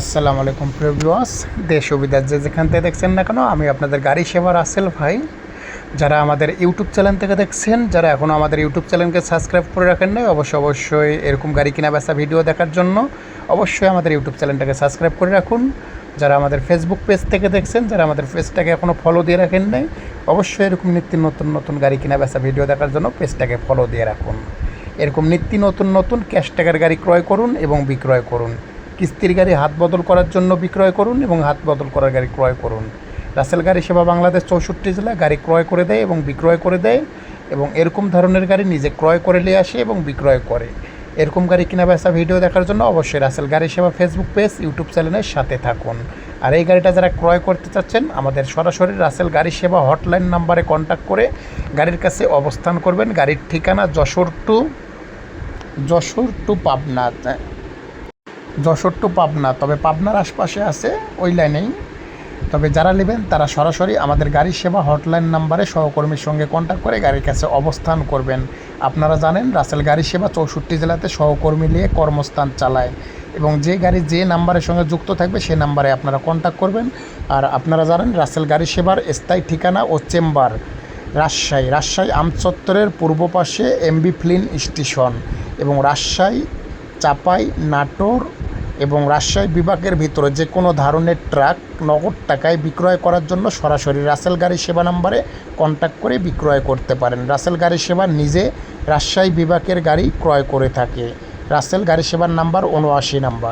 আসসালামু আলাইকুম প্রিভিউয়াস দেশ বিদেশ যে যেখান থেকে দেখছেন না কেন, আমি আপনাদের গাড়ি সেবার রাসেল ভাই। যারা আমাদের ইউটিউব চ্যানেল থেকে দেখছেন, যারা এখনও আমাদের ইউটিউব চ্যানেলকে সাবস্ক্রাইব করে রাখেন নাই, অবশ্যই অবশ্যই এরকম গাড়ি কিনা বেচা ভিডিও দেখার জন্য অবশ্যই আমাদের ইউটিউব চ্যানেলটাকে সাবস্ক্রাইব করে রাখুন। যারা আমাদের ফেসবুক পেজ থেকে দেখছেন, যারা আমাদের পেজটাকে এখনও ফলো দিয়ে রাখেন নাই, অবশ্যই এরকম নিত্য নতুন নতুন গাড়ি কিনা বেচা ভিডিও দেখার জন্য পেজটাকে ফলো দিয়ে রাখুন। এরকম নিত্য নতুন নতুন ক্যাশ টাকার গাড়ি ক্রয় করুন এবং বিক্রয় করুন। কিস্তির গাড়ি হাত বদল করার জন্য বিক্রয় করুন এবং হাত বদল করার গাড়ি ক্রয় করুন। রাসেল গাড়ি সেবা বাংলাদেশ চৌষট্টি জেলা গাড়ি ক্রয় করে দেয় এবং বিক্রয় করে দেয় এবং এরকম ধরনের গাড়ি নিজে ক্রয় করে নিয়ে আসে এবং বিক্রয় করে। এরকম গাড়ি কিনা বেচা ভিডিও দেখার জন্য অবশ্যই রাসেল গাড়ি সেবা ফেসবুক পেজ, ইউটিউব চ্যানেলের সাথে থাকুন। আর এই গাড়িটা যারা ক্রয় করতে চাচ্ছেন, আমাদের সরাসরি রাসেল গাড়ি সেবা হটলাইন নাম্বারে কন্ট্যাক্ট করে গাড়ির কাছে অবস্থান করবেন। গাড়ির ঠিকানা Jashore to Jashore to Pabna Jashore to Pabna. তবে পাবনার আশপাশে আছে ওই লাইনেই। তবে যারা নেবেন, তারা সরাসরি আমাদের গাড়ি সেবা হটলাইন নাম্বারে সহকর্মীর সঙ্গে কন্ট্যাক্ট করে গাড়ির কাছে অবস্থান করবেন। আপনারা জানেন, রাসেল গাড়ি সেবা চৌষট্টি জেলাতে সহকর্মী নিয়ে কর্মস্থান চালায়। এবং যে গাড়ি যে নাম্বারের সঙ্গে যুক্ত থাকবে সেই নাম্বারে আপনারা কন্ট্যাক্ট করবেন। আর আপনারা জানেন, রাসেল গাড়ি সেবার স্থায়ী ঠিকানা ও চেম্বার রাজশাহী। রাজশাহী আমচত্বরের পূর্ব পাশে এমবি ফ্লিন স্টেশন এবং রাজশাহী, চাপাই, নাটোর এবং রাজশাহী বিভাগের ভিতরে যে কোনো ধরনের ট্রাক নগদ টাকায় বিক্রয় করার জন্য সরাসরি রাসেল গাড়ি সেবা নাম্বারে কন্ট্যাক্ট করে বিক্রয় করতে পারেন। রাসেল গাড়ি সেবা নিজে রাজশাহী বিভাগের গাড়ি ক্রয় করে থাকে। রাসেল গাড়ি সেবার নাম্বার উনআশি নাম্বার।